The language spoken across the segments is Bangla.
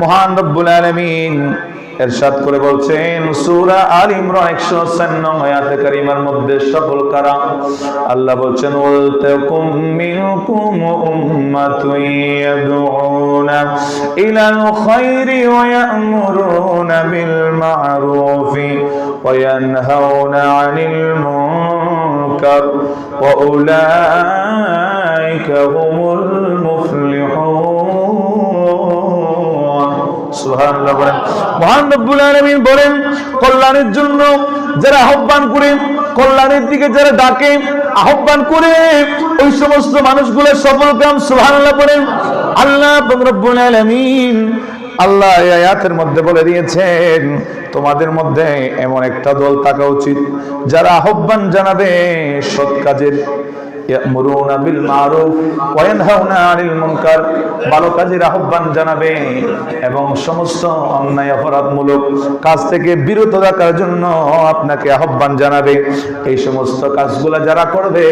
মহান রব্বুল আলামিন এরশাদ করে বলছেন, সূরা আল ইমরান 104 নং আয়াতে কারিমার মধ্যে সফল কারা আল্লাহ বলছেন, ওয়াল তাকুম মিনকুম উম্মাতুন ইয়াদউনা ইলাল খায়রি ওয়া ইয়া'মুরুনা বিল মা'রুফি ওয়া ইয়ানহাউনা 'আনিল মুনকার ওয়া উলাইকা হুমুল বলেন। কল্যাণের জন্য যারা আহ্বান করে, কল্যাণের দিকে যারা ডাকে, আহ্বান করে, ওই সমস্ত মানুষগুলো সফল কাম, সুবহানাল্লাহ বলেন। আল্লাহ রব্বুল আল্লাহ আয়াতের মধ্যে বলে দিয়েছেন, তোমাদের মধ্যে এমন একটা দল থাকা উচিত, যারা আহ্বান জানাবে সৎ কাজের ইয়ামুরুনা বিল মারুফ ওয়া ইয়ানহাউনা আনিল মুনকার ভালো কাজের আহ্বান জানাবে এবং সমস্ত অন্যায় অপরাধমূলক কাজ থেকে বিরত রাখার জন্য আপনাকে আহ্বান জানাবে। এই সমস্ত কাজগুলো যারা করবে,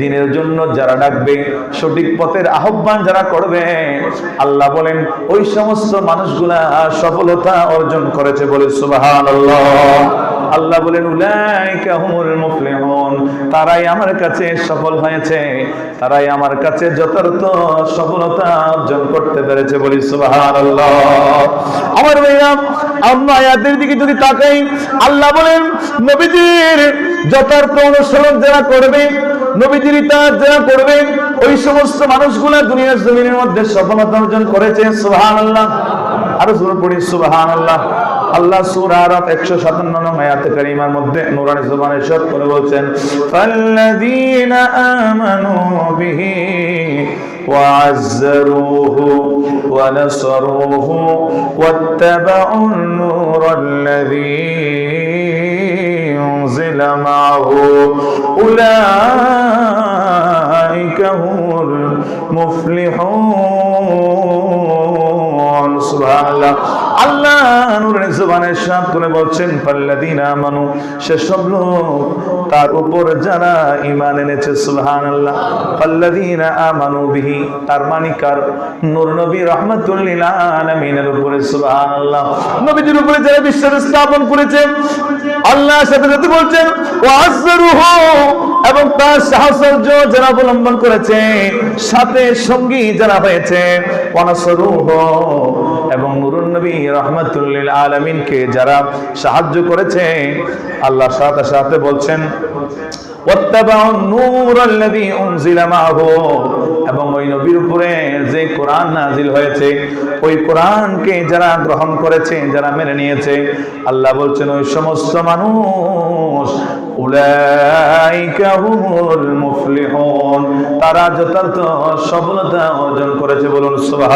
দিনের জন্য যারা ডাকবে, সঠিক পথের আহ্বান যারা করবে, আল্লাহ বলেন, ওই সমস্ত মানুষগুলা সফলতা অর্জন করেছে বলে সুবহানাল্লাহ। আল্লাহ বলেন তারাই আমার কাছে সফল হয়েছে। তারাই আমার কাছে যথার্থ সফলতা অর্জন করতে পেরেছে বলি সুবহানাল্লাহ। আমার ভাইরা, আমরা দিকে যদি তাকাই, আল্লাহ বলেন নবীজির যথার্থ অনুসরণ যারা করবে নবীজির যারা করবে, ওই সমস্ত মানুষগুলা দুনিয়ার জমিনের মধ্যে সফলতা অর্জন করেছে। সুবহানাল্লাহ। আরও জোরে পড়ি, সুবহানাল্লাহ। আল্লাহ সূরা আরাফ 157 নং আয়াতে কারিমার মধ্যে নূরানি জবানে সব করে বলছেন ফাল্লাযীনা আমানু বিহি وعزروه ونصروه واتبعوا النور الذي أنزل معه أولئك هم المفلحون سبحان الله আল্লাহ করে বলছেন সেসব লোক তার উপর যারা ঈমান এনেছে, সুবহানাল্লাহ। পাল্লাদিনা আমানু বিহি, তার নূর নবী লিল আলামিনের উপরে, সুবহানাল্লাহ। নবীজির উপরে যারা বিশ্বাস স্থাপন করেছে, আল্লাহ সাথে সাথে বলছেন এবং তার সাহচর্য যারা অবলম্বন করেছে, সাথে সঙ্গী যারা হয়েছে নুরুন নবী রহমতুল্লিল আলমিনকে যারা সাহায্য করেছে, আল্লাহ সাথে সাথে বলছেন ওই যারা মেনে নিয়েছে, আল্লাহ বলছেন, ওই সমস্ত মানুষ তারা যথার্থ সফলতা অর্জন করেছে বলুন সুবাহ